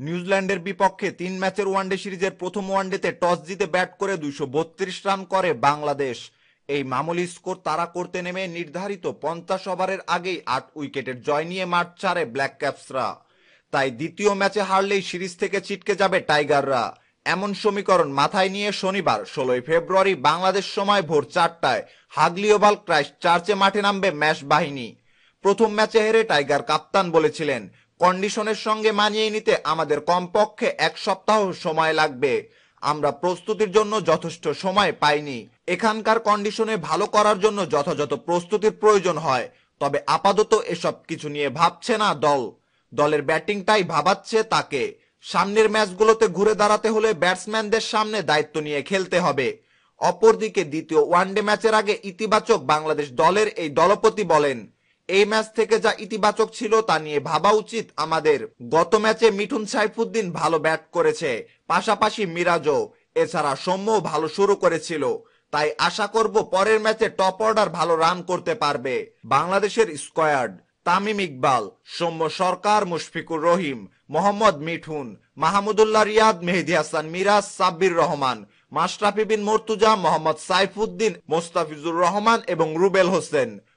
নিউজিল্যান্ডের বিপক্ষে তিন ম্যাচের ওয়ানডে সিরিজের প্রথম ওয়ানডেতে টস জিতে ব্যাট করে দুইশো বত্রিশ রান করে বাংলাদেশ। এই মামুলি স্কোর তারা করতে নেমে নির্ধারিত পঞ্চাশ ওভারের আগেই আট উইকেটের জয় নিয়ে মাঠ ছাড়ে ব্ল্যাক ক্যাপসরা। তাই দ্বিতীয় ম্যাচে হারলেই সিরিজ থেকে ছিটকে যাবে টাইগাররা। এমন সমীকরণ মাথায় নিয়ে শনিবার, ষোলোই ফেব্রুয়ারি, বাংলাদেশ সময় ভোর চারটায় হাগলিওভাল ক্রাইস্ট চার্চে মাঠে নামবে ম্যাচ বাহিনী। প্রথম ম্যাচে হেরে টাইগার কাপ্তান বলেছিলেন কন্ডিশনের সঙ্গে মানিয়ে নিতে আমাদের কমপক্ষে এক সপ্তাহ সময় লাগবে। আমরা প্রস্তুতির জন্য যথেষ্ট সময় পাইনি। এখানকার কন্ডিশনে ভালো করার জন্য যথাযথ প্রস্তুতির প্রয়োজন হয়। তবে আপাতত এসব কিছু নিয়ে ভাবছে না দল। দলের ব্যাটিংটাই ভাবাচ্ছে তাকে। সামনের ম্যাচগুলোতে ঘুরে দাঁড়াতে হলে ব্যাটসম্যানদের সামনে দায়িত্ব নিয়ে খেলতে হবে। অপরদিকে দ্বিতীয় ওয়ানডে ম্যাচের আগে ইতিবাচক বাংলাদেশ দলের এই দলপতি বলেন এই ম্যাচ থেকে যা ইতিবাচক ছিল তা নিয়ে ভাবা উচিত আমাদের। গত ম্যাচে মিঠুন সাইফুদ্দিন ভালো ব্যাট করেছে, পাশাপাশি মিরাজও। এছাড়া সৌম্য ভালো শুরু করেছিল। তাই আশা করব পরের ম্যাচে টপ অর্ডার ভালো রান করতে পারবে বাংলাদেশের স্কোয়াড। তামিম ইকবাল, সৌম্য সরকার, মুশফিকুর রহিম, মোহাম্মদ মিঠুন, মাহমুদুল্লাহ রিয়াদ, মেহেদি হাসান মিরাজ, সাব্বির রহমান, মাশরাফি বিন মর্তুজা, মোহাম্মদ সাইফুদ্দিন, মোস্তাফিজুর রহমান এবং রুবেল হোসেন।